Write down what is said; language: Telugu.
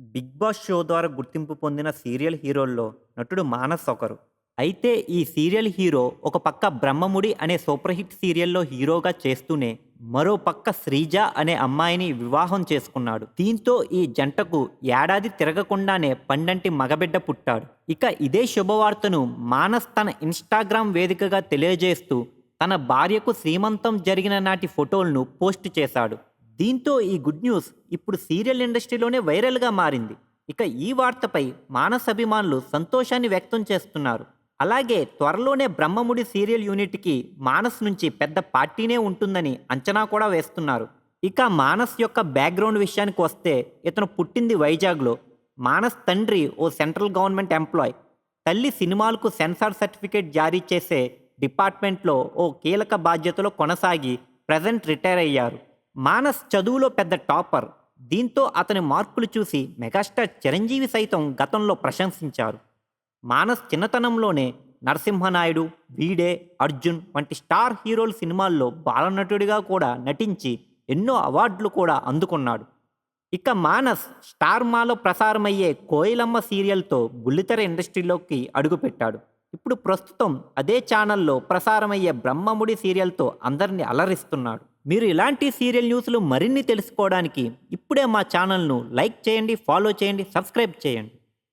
బిగ్ బాస్ షో ద్వారా గుర్తింపు పొందిన సీరియల్ హీరోల్లో నటుడు మానస్ ఒకరు. అయితే ఈ సీరియల్ హీరో ఒక పక్క బ్రహ్మముడి అనే సూపర్ హిట్ సీరియల్లో హీరోగా చేస్తూనే మరో పక్క శ్రీజ అనే అమ్మాయిని వివాహం చేసుకున్నాడు. దీంతో ఈ జంటకు ఏడాది తిరగకుండానే పండంటి మగబిడ్డ పుట్టాడు. ఇక ఇదే శుభవార్తను మానస్ తన ఇన్స్టాగ్రామ్ వేదికగా తెలియజేస్తూ తన భార్యకు శ్రీమంతం జరిగిన నాటి ఫోటోలను పోస్ట్ చేశాడు. దీంతో ఈ గుడ్ న్యూస్ ఇప్పుడు సీరియల్ ఇండస్ట్రీలోనే వైరల్గా మారింది. ఇక ఈ వార్తపై మానస్ అభిమానులు సంతోషాన్ని వ్యక్తం చేస్తున్నారు. అలాగే త్వరలోనే బ్రహ్మముడి సీరియల్ యూనిట్కి మానస్ నుంచి పెద్ద పార్టీనే ఉంటుందని అంచనా కూడా వేస్తున్నారు. ఇక మానస్ యొక్క బ్యాక్గ్రౌండ్ విషయానికి వస్తే ఇతను పుట్టింది వైజాగ్లో. మానస్ తండ్రి ఓ సెంట్రల్ గవర్నమెంట్ ఎంప్లాయ్. తల్లి సినిమాలకు సెన్సార్ సర్టిఫికేట్ జారీ చేసే డిపార్ట్మెంట్లో ఓ కీలక బాధ్యతలో కొనసాగి ప్రజెంట్ రిటైర్ అయ్యారు. మానస్ చదువులో పెద్ద టాపర్. దీంతో అతని మార్కులు చూసి మెగాస్టార్ చిరంజీవి సైతం గతంలో ప్రశంసించారు. మానస్ చిన్నతనంలోనే నరసింహనాయుడు వీడే అర్జున్ వంటి స్టార్ హీరోల సినిమాల్లో బాలనటుడిగా కూడా నటించి ఎన్నో అవార్డులు కూడా అందుకున్నాడు. ఇక మానస్ స్టార్ మాలో ప్రసారమయ్యే కోయిలమ్మ సీరియల్తో బుల్లితెర ఇండస్ట్రీలోకి అడుగుపెట్టాడు. ఇప్పుడు ప్రస్తుతం అదే ఛానల్లో ప్రసారమయ్యే బ్రహ్మముడి సీరియల్తో అందరిని అలరిస్తున్నాడు. మీరు ఇలాంటి సీరియల్ న్యూస్లు మరిన్ని తెలుసుకోవడానికి ఇప్పుడే మా ఛానల్ను లైక్ చేయండి ఫాలో చేయండి సబ్స్క్రైబ్ చేయండి.